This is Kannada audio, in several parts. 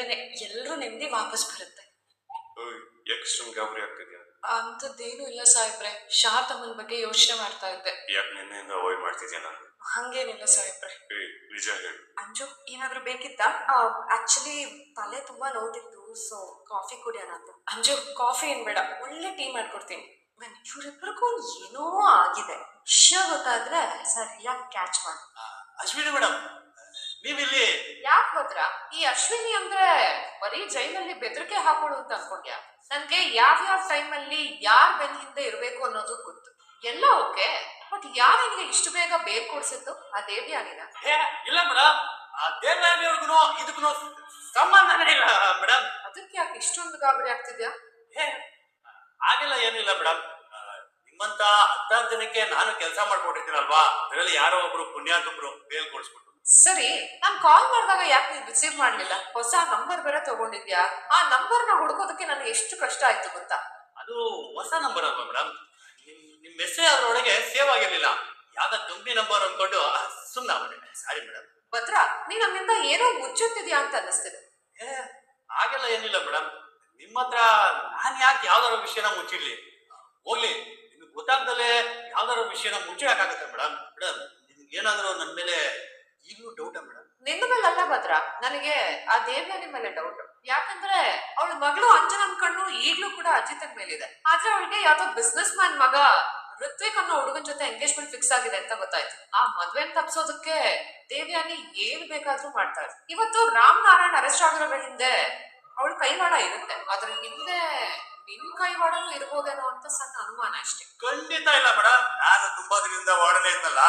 ಬಂದ್ರೇನೆ ಎಲ್ಲರೂ ನೆಮ್ಮದಿ ವಾಪಸ್ ಬರುತ್ತೆ. ಯಾಕೆ ಇಷ್ಟೊಂದು ಗಾಬರಿ ಆಗ್ತಿದ್ಯಾ? ಅಂಥದ್ದೇನು ಇಲ್ಲ ಸಾಹೇಬ್ರೆ ಶಾರದಮ್ಮನ ಬಗ್ಗೆ ಯೋಚನೆ ಮಾಡ್ತಾ ಇದ್ದೆ. ಯಾಕೆ ನಿನ್ನೆಯಿಂದ ಅವಾಯ್ಡ್ ಮಾಡ್ತಿದ್ಯಾ ನಾನು? ಹಂಗೇನಿಲ್ಲ ಸಾಹೇಬ್ರೆ. ಏ ನಿಜ ಹೇಳು. ಅಂಜು ಏನಾದ್ರೂ ಬೇಕಿತ್ತಾ? ಆಕ್ಚುಲಿ ತಲೆ ತುಂಬಾ ನೋವುತ್ತಿತ್ತು ಸೊ ಕಾಫಿ ಕುಡಿಯೋಣ ಅಂತ. ಅಂಜು ಕಾಫಿ ಏನ್ ಬೇಡ ಒಳ್ಳೆ ಟೀ ಮಾಡ್ಕೊಡ್ತೀನಿ. ಬನ್ನಿ ಇವ್ರಿಬ್ರಿಗೂ ಏನೋ ಆಗಿದೆ. ವಿಷಯ ಗೊತ್ತಾದ್ರೆ ಸರಿಯಾಗಿ ಕ್ಯಾಚ್ ಮಾಡಿ. ಅಶ್ವಿನಿ ಮೇಡಮ್ ನೀವಿಲ್ಲಿ ಯಾಕೆ ಭದ್ರ ಈ ಅಶ್ವಿನಿ ಅಂದ್ರೆ ಬರೀ ಜೈಲಲ್ಲಿ ಬೆದರಿಕೆ ಹಾಕೊಳ್ಳು ಅಂತ ಅನ್ಕೊಂಡ್ಯಾ? ನನ್ಗೆ ಯಾವ್ಯಾವ ಟೈಮಲ್ಲಿ ಯಾರ್ ಬೆನ್ ಹಿಂದೆ ಇರ್ಬೇಕು ಅನ್ನೋದು ಗೊತ್ತು. ಎಲ್ಲ ಓಕೆ ಬಟ್ ಯಾರು ನಿನ್ಗೆ ಇಷ್ಟು ಬೇಗ ಬೇರ್ ಕೊಡ್ಸಿದ್ದು ಆ ದೇವ್ಯಾನಿನ ಹೇ ಇಲ್ಲ ಮೇಡಮ್ ಆ ದೇವಯಾನಿಯವ್ರಿಗೂ ಇದಕ್ಕೂ ಸಂಬಂಧನೇ ಇಲ್ಲ ಮೇಡಮ್ ಅದಕ್ಕೆ ಯಾಕೆ ಇಷ್ಟೊಂದು ಗಾಬರಿ ಆಗ್ತಿದ್ಯಾ? ಆಗಿಲ್ಲ ಏನಿಲ್ಲ ಮೇಡಮ್ ನಿಮ್ಮಂತ ಹತ್ತಾರು ಜನಕ್ಕೆ ನಾನು ಕೆಲಸ ಮಾಡ್ಕೊಟ್ಟಿದ್ದೀನಲ್ವಾ? ಅದರಲ್ಲಿ ಯಾರೋ ಒಬ್ರು ಪುಣ್ಯಾತೊಬ್ರು ಬೇಲ್ ಕೊಡಿಸ್ಬಿಟ್ಟು ಸರಿ ನಾನ್ ಕಾಲ್ ಮಾಡಿದಾಗ ಯಾಕೆ ನೀನ್ ರಿಸೀವ್ ಮಾಡ್ಲಿಲ್ಲ? ಹೊಸ ನಂಬರ್ ಬೇರೆ ತಗೊಂಡಿದ್ಯಾ? ಆ ನಂಬರ್ನ ಹುಡುಕೋದಕ್ಕೆ ನನಗೆ ಎಷ್ಟು ಕಷ್ಟ ಆಯ್ತು ಗೊತ್ತಾ? ಅದು ಹೊಸ ನಂಬರ್ ಅಲ್ವಾ ಮೇಡಮ್ ನಿಮ್ ಮೆಸೇಜ್ ಅದರೊಳಗೆ ಸೇವ್ ಆಗಿರ್ಲಿಲ್ಲ. ಯಾವ್ದ ಕಂಪ್ನಿ ನಂಬರ್ ಅನ್ಕೊಂಡು ಸುಮ್ಮನೆ ಆಗ್ಬಿಟ್ಟೆ. ಸಾರಿ ಮೇಡಮ್ ಭದ್ರ ನೀನ್ ನಮ್ಮಿಂದ ಏನೋ ಮುಚ್ಚುತ್ತಿದ್ಯಾ ಅಂತ ಅನ್ನಿಸ್ತಿದೆ. ಏ ಹಾಗೆಲ್ಲ ಏನಿಲ್ಲ ಮೇಡಮ್ ನಿಮ್ಮ ಹತ್ರ ನಾನ್ ಯಾಕೆ ಯಾವ್ದಾರ ವಿಷಯನ ಮುಚ್ಚಿಡ್ಲಿ? ಹೋಗ್ಲಿ ನಿಮ್ಗೆ ಗೊತ್ತಾಗ್ದಲೇ ಯಾವ್ದಾರ ವಿಷಯನ ಮುಚ್ಚಿಡಕ್ಕಾಗತ್ತೆ ಮೇಡಮ್ ಮೇಡಮ್ ನಿಮ್ಗೆ ಏನಾದರೂ ನನ್ನ ಮೇಲೆ ಈಗಲೂ ಡೌಟ ಮೇಡಮ್ ನಿನ್ನ ಮೇಲೆ ಅಲ್ಲ ಭದ್ರ. ನನಗೆ ಆ ದೇವ್ಯಾನಿ ಮೇಲೆ ಡೌಟ್ ಯಾಕಂದ್ರೆ ಅವಳ ಮಗಳು ಅಂಜನನ್ ಕಣ್ಣು ಈಗ್ಲೂ ಕೂಡ ಅಜಿತನ್ ಮೇಲಿದೆ. ಆದ್ರೆ ಅವಳಿಗೆ ಯಾವ್ದೋ ಬಿಸ್ನೆಸ್ ಮ್ಯಾನ್ ಮಗ ಋತ್ವಿಕ್ ಅನ್ನೋ ಹುಡುಗನ್ ಜೊತೆ ಎಂಗೇಜ್ಮೆಂಟ್ ಫಿಕ್ಸ್ ಆಗಿದೆ ಅಂತ ಗೊತ್ತಾಯ್ತು. ಆ ಮದ್ವೆನ್ ತಪ್ಸೋದಕ್ಕೆ ದೇವ್ಯಾನಿ ಏನ್ ಬೇಕಾದ್ರೂ ಮಾಡ್ತಾಳೆ ಇವತ್ತು ರಾಮ್ ನಾರಾಯಣ್ ಅರೆಸ್ಟ್ ಆಗಿರೋದ್ರ ಹಿಂದೆ ಅವಳ ಕೈವಾಡ ಇರುತ್ತೆ. ಅದ್ರ ಹಿಂದೆ ನಿನ್ ಕೈವಾಡನೂ ಇರ್ಬೋದೇನೋ ಅಂತ ಸಣ್ಣ ಅನುಮಾನ ಅಷ್ಟೇ. ಖಂಡಿತ ಇಲ್ಲ ಮೇಡಮ್ ನಾನು ತುಂಬಾ ದಿನದಿಂದ ಓಡನೆ ಇದ್ನಲ್ಲ.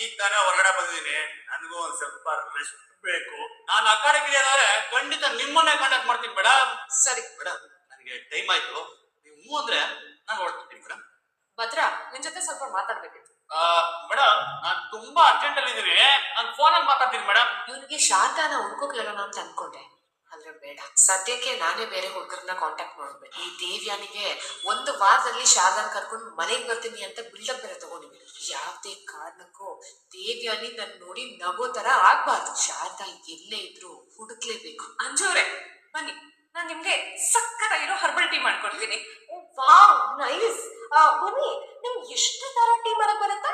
ಈಗ ತಾನೇ ಹೊರಗಡೆ ಬಂದಿದ್ದೀನಿ. ನನಗೂ ಒಂದ್ ಸ್ವಲ್ಪ ರೆಸ್ಟ್ ಬೇಕು ನಾನು ಆ ಕಡೆ ಗಿಳಿಯಾದ್ರೆ ಖಂಡಿತ ನಿಮ್ಮನ್ನೇ ಕಾಂಟ್ಯಾಕ್ಟ್ ಮಾಡ್ತೀನಿ ಬೇಡ ಸರಿ ಮೇಡಮ್ ನನಗೆ ಟೈಮ್ ಆಯ್ತು ನೀವು ಹ್ಞೂ ಅಂದ್ರೆ ನಾನು ಹೊರಡ್ತೀನಿ ಮೇಡಮ್ ಭದ್ರ ನಿನ್ ಜೊತೆ ಸ್ವಲ್ಪ ಮಾತಾಡ್ಬೇಕಿತ್ತು. ಮೇಡಮ್ ನಾನು ತುಂಬಾ ಅರ್ಜೆಂಟ್ ಅಲ್ಲಿ ಇದ್ದೀನಿ ನಾನು ಫೋನಲ್ಲಿ ಮಾತಾಡ್ತೀನಿ ಮೇಡಮ್ ಇವನಿಗೆ ಶಾಂತಾನ ಹುಡ್ಕೋಕ್ ಹೇಳೋಣ ಅಂತ ಅನ್ಕೊಂಡೆ ಬೇಡ. ಸದ್ಯಕ್ಕೆ ನಾನೇ ಬೇರೆ ಹುಡುಗರನ್ನ ಕಾಂಟ್ಯಾಕ್ಟ್ ಮಾಡ್ಬೇಕು. ಈ ದೇವ್ಯಾನಿಗೆ ಒಂದು ವಾರದಲ್ಲಿ ಶಾರದಾನ್ ಕರ್ಕೊಂಡು ಮನೆಗೆ ಬರ್ತೀನಿ ಅಂತ ಬಿಲ್ಡಪ್ ಬೇರೆ ತಗೊಂಡಿದ್ವಿ ಯಾವ್ದೇ ಕಾರಣಕ್ಕೂ ದೇವ್ಯಾನಿ ನನ್ ನೋಡಿ ನಗೋ ತರ ಆಗ್ಬಾರ್ದು. ಶಾರದಾ ಎಲ್ಲೇ ಇದ್ರು ಹುಡುಕ್ಲೇಬೇಕು. ಅಂಜೋರೆ, ಬನ್ನಿ. ನಾನ್ ನಿಮ್ಗೆ ಸಕ್ಕರ ಇರೋ ಹರ್ಬಲ್ ಟೀ ಮಾಡ್ಕೊಡ್ತೀನಿ. Wow, nice. ಬನ್ನಿ. ನಿಮ್ಗೆ ಎಷ್ಟು ತರ ಟೀ ಮಾಡಕ್ ಬರುತ್ತಾ?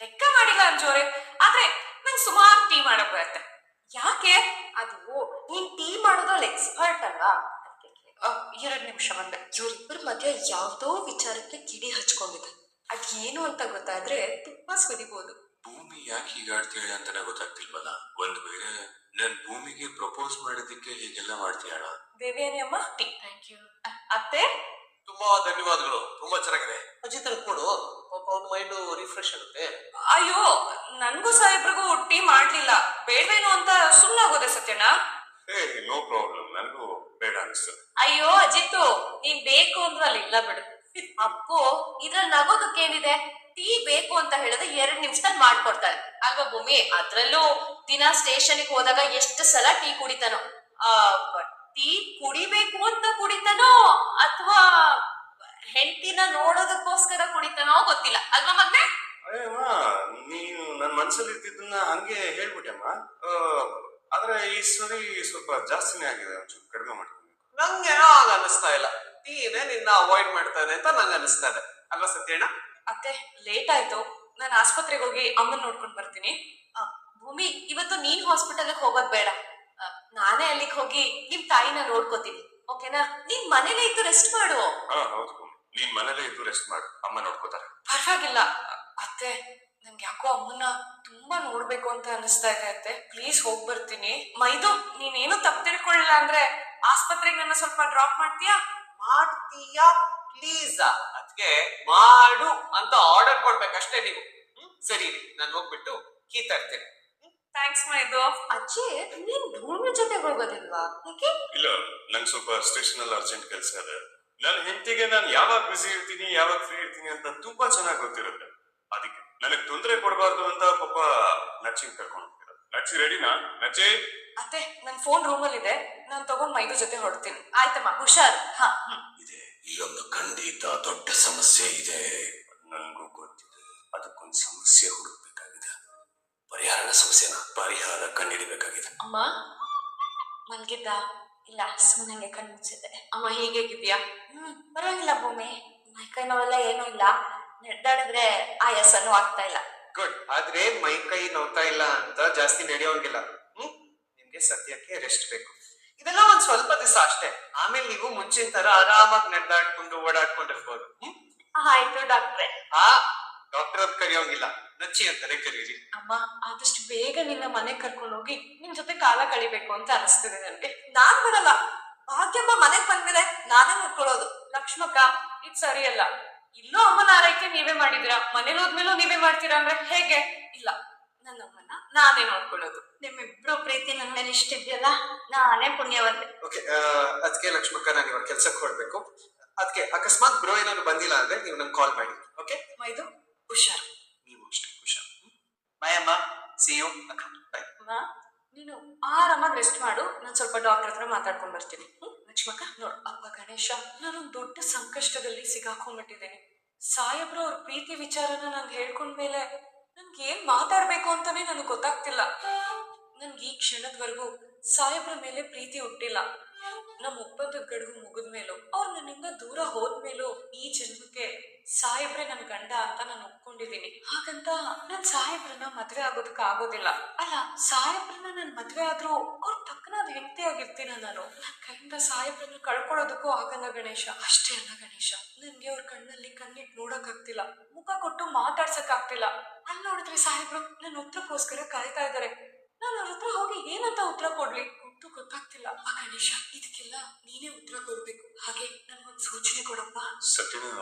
ಲೆಕ್ಕ ಮಾಡಿಲ್ಲ ಅಂಜೋರೆ. ಆದ್ರೆ ನಂಗೆ ಸುಮಾರು ಟೀ ಮಾಡಕ್ ಬರುತ್ತೆ. ಯಾಕೆ? ಅದು ನೀನ್ ಟೀ ಮಾಡೋದ್ರಲ್ಲಿ ಎಕ್ಸ್ಪರ್ಟ್ ಅಲ್ವಾ? ಎರಡು ನಿಮಿಷ ಬಂದೆ. ಇವ್ರಿಬ್ಬರ ಮಧ್ಯೆ ಯಾವ್ದೋ ವಿಚಾರಕ್ಕೆ ಕಿಡಿ ಹಚ್ಕೊಂಡಿದೆ ಅದೇನು ಅಂತ ಗೊತ್ತಾದ್ರೆ ತುಂಬಾ ಸುದಿಬಹುದು ಭೂಮಿ ಯಾಕೆ ಹೀಗಾಡ್ತೀಯ ಅಂತಾನೆ ಗೊತ್ತಾಗ್ತಿಲ್ವಲ್ಲ? ಒಂದ್ ವೇಳೆ ನನ್ ಭೂಮಿಗೆ ಪ್ರಪೋಸ್ ಮಾಡೋದಕ್ಕೆ ಹೀಗೆಲ್ಲ ಮಾಡ್ತೀಯಾಳ ದೇವೇನಿ ಅಮ್ಮ ಟೀ ಥ್ಯಾಂಕ್ ಯು ಅತ್ತೆ? ತುಂಬಾ ಧನ್ಯವಾದಗಳು. ತುಂಬಾ ಚೆನ್ನಾಗಿದೆ. ಅಜಿತ್ ಕೊಡು. ಪಾಪ ಅವ್ನ ಮೈಂಡ್ ರಿಫ್ರೆಶ್ ಆಗುತ್ತೆ. ಅಯ್ಯೋ ನನ್ಗೂ ಸಾಹೇಬ್ರಿಗೂ ಟೀ ಅಂತ ಸುಮ್ಮನಾಗೋದೆ ಏ ನೋ ಪ್ರಾಬ್ಲಮ್ ನನಗೂ ಬೇಡ ಅನ್ಸ್ತು ಅಯ್ಯೋ ಅಜಿತ್ತು ನೀನ್ ಬೇಕು ಅಂದ್ರೆ ಅಲ್ಲಿ ಇಲ್ಲ ಬಿಡು. ಅಪ್ಪು ಇದ್ರಲ್ಲಿ ನಗೋದಕ್ಕೇನಿದೆ ಟೀ ಬೇಕು ಅಂತ ಹೇಳಿದ್ರೆ ಎರಡ್ ನಿಮಿಷದಲ್ಲಿ ಮಾಡ್ಕೊಡ್ತಾರೆ ಅಲ್ವಾ ಭೂಮಿ ಅದ್ರಲ್ಲೂ ದಿನ ಸ್ಟೇಷನ್ಗೆ ಹೋದಾಗ ಎಷ್ಟು ಸಲ ಟೀ ಕುಡಿತಾನೋ? ಆ ಟೀ ಕುಡಿಬೇಕು ಅಂತ ಕುಡಿತಾನೋ? ಅಥವಾ ಹೆಂಡತಿನ ನೋಡೋದಕ್ಕೋಸ್ಕರ ಕುಡಿತಾನೋ ಗೊತ್ತಿಲ್ಲ. ಅಲ್ವಾ ಮಗ್ನೆ? ಅಯ್ಯಮ್ಮ ನೀನು ನನ್ನ ಮನ್ಸಲ್ಲಿ ಇದ್ದಿದ್ದನ್ನ ಹಂಗೆ ಹೇಳ್ಬಿಟ್ಟೆಮ್ಮ ಆದ್ರೆ ಈ ಸರಿ ಸ್ವಲ್ಪ ಜಾಸ್ತಿನೇ ಆಗಿದೆ ಒಂಚೂರು ಕಡಿಮೆ ಮಾಡ್ತೀನಿ ನಂಗೇನೋ ಆಗ ಅನಿಸ್ತಾ ಇಲ್ಲ. ನೀನೇ ನಿನ್ನ ಅವಾಯ್ಡ್ ಮಾಡ್ತಾ ಇದೆ ಅಂತ ನಂಗೆ ಅನಿಸ್ತಾ ಇದೆ. ಅಲ್ವಾ ಸತ್ಯಣ್ಣ? ಅತ್ತೆ ಲೇಟ್ ಆಯ್ತು. ನಾನು ಆಸ್ಪತ್ರೆಗೆ ಹೋಗಿ ಅಮ್ಮನ್ ನೋಡ್ಕೊಂಡ್ ಬರ್ತೀನಿ. ಆ, ಭೂಮಿ ಇವತ್ತು ನೀನ್ ಹಾಸ್ಪಿಟಲ್ಗೆ ಹೋಗೋದ್ ಬೇಡ. ಆ, ನಾನೇ ಅಲ್ಲಿಗೆ ಹೋಗಿ ನಿಮ್ ತಾಯಿನ ನೋಡ್ಕೋತೀನಿ. ಓಕೆನಾ? ನೀನ್ ಮನೇಲೆ ಇದ್ದು ರೆಸ್ಟ್ ಮಾಡು. ಹಾ ಹೌದು ನೀನ್ ಮನೇಲೇ ಇದ್ದು ರೆಸ್ಟ್ ಮಾಡು. ಅಮ್ಮ ನೋಡ್ಕೋತಾರೆ. ಪರವಾಗಿಲ್ಲ. ಅತ್ತೆ ನಂಗೆ ಯಾಕೋ ಅಮ್ಮನ್ನ ತುಂಬಾ ನೋಡ್ಬೇಕು ಅಂತ ಅನಿಸ್ತಾ ಇದೆ ಅತ್ತೆ. ಪ್ಲೀಸ್ ಹೋಗ್ ಬರ್ತೀನಿ. ಮೈದು ನೀನೇನು ತಪ್ಪು ತಿಳ್ಕೊಳ್ಳಿಲ್ಲ ಅಂದ್ರೆ ಆಸ್ಪತ್ರೆಗೆ ನನ್ನ ಸ್ವಲ್ಪ ಡ್ರಾಪ್ ಮಾಡ್ತೀಯಾ? ಮಾಡ್ತೀಯಾ? ಪ್ಲೀಸ್ ಅದಕ್ಕೆ ಮಾಡು ಅಂತ ಆರ್ಡರ್ ಕೊಡ್ಬೇಕಷ್ಟೇ ನೀವು? ಸರಿ ನಾನು ಹೋಗ್ಬಿಟ್ಟು ಕೀ ತರ್ತೇನೆ. ಥ್ಯಾಂಕ್ಸ್ ಮೈದು. ಅಜ್ಜಿ ನೀನ್ ಭೂಮಿ ಜೊತೆ ಹೋಗೋದಿಲ್ವಾ? ಯಾಕೆ? ಇಲ್ಲ ನಂಗೆ ಸ್ವಲ್ಪ ಸ್ಟೇಷನ್ ಅಲ್ಲಿ ಅರ್ಜೆಂಟ್ ಕೆಲಸ ಇದೆ. ನನ್ನ ಹೆಂಡತಿಗೆ ನಾನು ಯಾವಾಗ ಬಿಸಿ ಇರ್ತೀನಿ ಯಾವಾಗ ಫ್ರೀ ಇರ್ತೀನಿ ಅಂತ ತುಂಬಾ ಚೆನ್ನಾಗಿ ಗೊತ್ತಿರುತ್ತೆ. ಅದಕ್ಕೆ. ನನಗೆ ತೊಂದರೆ ಕೊಡಬಾರ್ದು ಅಂತ ಪಾಪ ನಚ್ಚಿನ ಕರ್ಕೊಂಡು ನಚ್ಚಿ ರೆಡಿನಾ ನಚ್ಚಿ ಅತ್ತೆ ನನ್ ಫೋನ್ ರೂಮಲ್ಲಿ ಇದೆ. ನಾನ್ ತಗೊಂಡ್ ಮೈದು ಜೊತೆ ಹೊರಡ್ತೀನಿ. ಆಯ್ತಮ್ಮ ಹುಷಾರ್. ಹಾ ಹ್ಮ್. ಇದೆ. ಇಲ್ಲೊಂದು ಖಂಡಿತ ದೊಡ್ಡ ಸಮಸ್ಯೆ ಇದೆ. ನನಗೂ ಗೊತ್ತಿದೆ. ಅದಕ್ಕೊಂದು ಸಮಸ್ಯೆ ಹುಡುಕ್ಬೇಕಾಗಿದೆ. ಪರಿಹಾರನ ಸಮಸ್ಯೆನ? ಪರಿಹಾರ ಕಂಡಿಡಿಬೇಕಾಗಿದೆ. ಅಮ್ಮ? ಮಲ್ಗಿದ್ದ ಇಲ್ಲ ಸುಮ್ಮನೆ ಕಣ್ಣು ಮುಚ್ಚಿದೆ ಅಮ್ಮ ಹೀಗೆ ಹೇಗಿದ್ಯಾ ಹ್ಮ್ ಪರವಾಗಿಲ್ಲ ಭೂಮಿ. ಮೈಕೈ ನೋವೆಲ್ಲ ಏನೂ ಇಲ್ಲ. ನಡೆದಾಡಿದ್ರೆ ಆಯಾಸನೂ ಆಗ್ತಾ ಇಲ್ಲ. ಗುಡ್ ಆದ್ರೆ ಮೈ ಕೈ ನೋತಾ ಇಲ್ಲ ಅಂತ ಜಾಸ್ತಿ ನಡೆಯೋಂಗಿಲ್ಲ. ಹ್ಮ್? ನಿಮ್ಗೆ ಸದ್ಯಕ್ಕೆ ರೆಸ್ಟ್ ಬೇಕು. ಇದೆಲ್ಲ ಒಂದ್ ಸ್ವಲ್ಪ ದಿವಸ ಅಷ್ಟೇ. ಆಮೇಲೆ ನೀವು ಮುಂಚಿನ ತರ ಆರಾಮಾಗಿ ನಡೆದಾಡ್ಕೊಂಡು ಓಡಾಡ್ಕೊಂಡಿರ್ಬೋದು. ಹ್ಮ್? ಆಯ್ತು ಡಾಕ್ಟ್ರೆ. ಆ ಡಾಕ್ಟರ್ ಅವ್ರು ಕರೆಯೋಂಗಿಲ್ಲ. ನಚ್ಚಿ ಅಂತಾನೆ ಕರೀರಿ. ಅಮ್ಮ ಆದಷ್ಟು ಬೇಗ ನಿನ್ನ ಮನೆ ಕರ್ಕೊಂಡು ಹೋಗಿ ನಿನ್ ಜೊತೆ ಕಾಲ ಕಳಿಬೇಕು ಅಂತ ಅನಿಸ್ತಿದೆ ನನ್ಗೆ ನಾನ್ ಬರಲ್ಲ. ಭಾಗ್ಯಮ್ಮ ಮನೆಗ್ ಬಂದ್ಮೇಲೆ ನಾನೇ ನೋಡ್ಕೊಳ್ಳೋದು. ಲಕ್ಷ್ಮಕ್ಕ ಇದ್ ಸರಿಯಲ್ಲ. ಇಲ್ಲೂ ಅಮ್ಮನ ಆರೈಕೆ ನೀವೇ ಮಾಡಿದಿರಾ ಮನೇಲಿ ಹೋದ್ಮೇಲೂ ನೀವೇ ಮಾಡ್ತೀರಾ ಅಂದ್ರೆ ಹೇಗೆ? ಇಲ್ಲ. ನನ್ನ ಅಮ್ಮನ ನಾನೇ ನೋಡ್ಕೊಳ್ಳೋದು. ನಿಮ್ಮಿಬ್ರು ಪ್ರೀತಿ ನನ್ನ ಮೇಲೆ ಇಷ್ಟಿದ್ಯಲ್ಲ ನಾನೇ ಪುಣ್ಯವಂತೆ ಓಕೆ ಅದಕ್ಕೆ ಲಕ್ಷ್ಮಕ್ಕ ನಾನು ಇವಾಗ ಕೆಲ್ಸಕ್ಕೆ ಹೊರಡ್ಬೇಕು. ಅದಕ್ಕೆ ಅಕಸ್ಮಾತ್ ಬ್ರೋ ಏನಾದ್ರು ಬಂದಿಲ್ಲ ಅಂದ್ರೆ ನೀವು ನಂಗೆ ಕಾಲ್ ಮಾಡಿ ಓಕೆ ಮೈದು ಹುಷಾರು. ನೀವು ಅಷ್ಟೇ ಹುಷಾರು. ಬಾಯ್ ಅಮ್ಮ. ಸಿ ಯು ಅಕ್ಕ. ಬಾಯ್ ಅಮ್ಮ. ನೀನು ಆರಾಮಾಗಿ ರೆಸ್ಟ್ ಮಾಡು. ನಾನು ಸ್ವಲ್ಪ ಡಾಕ್ಟರ್ ಹತ್ರ ಮಾತಾಡ್ಕೊಂಡು ಬರ್ತೀನಿ? ಲಕ್ಷ್ಮಕ್ಕ, ನೋಡು, ಅಪ್ಪ ಗಣೇಶ, ನಾನೊಂದು ದೊಡ್ಡ ಸಂಕಷ್ಟದಲ್ಲಿ ಸಿಗಾಕೊಂಡ್ಬಿಟ್ಟಿದ್ದೀನಿ. ಸಾಹೇಬ್ರು ಅವ್ರ ಪ್ರೀತಿ ವಿಚಾರನ ನಂಗೆ ಹೇಳ್ಕೊಂಡ್ಮೇಲೆ ನನ್ಗೆ ಏನ್ ಮಾತಾಡ್ಬೇಕು ಅಂತಾನೆ ನನಗೆ ಗೊತ್ತಾಗ್ತಿಲ್ಲ. ನನ್ಗೆ ಈ ಕ್ಷಣದವರೆಗೂ ಸಾಹೇಬ್ರ ಮೇಲೆ ಪ್ರೀತಿ ಹುಟ್ಟಿಲ್ಲ. ನಮ್ಮ ಒಪ್ಪಂದದ ಗಡುವು ಮುಗಿದ ಮೇಲೂ, ಅವ್ರು ನನ್ನಿಂದ ದೂರ ಹೋದ್ಮೇಲೂ ಈ ಜನ್ಮಕ್ಕೆ ಸಾಹೇಬ್ರೆ ನನ್ ಗಂಡ ಅಂತ ನಾನು ಒಪ್ಕೊಂಡಿದ್ದೀನಿ. ಹಾಗಂತ ನನ್ನ ಸಾಹೇಬ್ರನ್ನ ಮದ್ವೆ ಆಗೋದಕ್ಕೆ ಆಗೋದಿಲ್ಲ. ಅಲ್ಲ, ಸಾಹೇಬ್ರನ್ನ ನನ್ ಮದ್ವೆ ಆದ್ರೂ ಅವ್ರ ತಕ್ಕನಾದ ಹೆಂಡತಿ ಆಗಿರ್ತೀನ ನಾನು? ನನ್ ಕೈಯಿಂದ ಸಾಹೇಬ್ರನ್ನ ಕಳ್ಕೊಳ್ಳೋದಕ್ಕೂ ಆಗಲ್ಲ ಗಣೇಶ. ಅಷ್ಟೇ ಅಲ್ಲ ಗಣೇಶ. ನನ್ಗೆ ಅವ್ರ ಕಣ್ಣಲ್ಲಿ ಕಣ್ಣಿಟ್ ನೋಡಕ್ ಆಗ್ತಿಲ್ಲ ಮುಖ ಕೊಟ್ಟು ಮಾತಾಡ್ಸಕ್ ಆಗ್ತಿಲ್ಲ ಅಲ್ಲಿ ನೋಡಿದ್ರೆ ಸಾಹೇಬ್ರು ನನ್ನ ಉತ್ತರಕ್ಕೋಸ್ಕರ ಕಾಯ್ತಾ ಇದಾರೆ. ನಾನು ಅವ್ರ ಹತ್ರ ಹೋಗಿ ಏನಂತ ಉತ್ತರ ಕೊಡ್ಲಿ? ಒಟ್ಟು ಗೊತ್ತಾಗ್ತಿಲ್ಲ. ಆ ಗಣೇಶ ಇದಕ್ಕೆಲ್ಲ ನೀನೇ ಉತ್ತರ ಕೊಡ್ಬೇಕು. ಹಾಗೆ ನನ್ಗೊಂದು ಸೂಚನೆ ಕೊಡಪ್ಪ. ಸತ್ಯನ